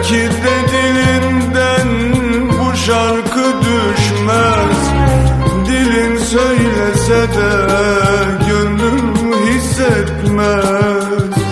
Belki de dilinden bu şarkı düşmez. Dilin söylese de gönlüm hissetmez.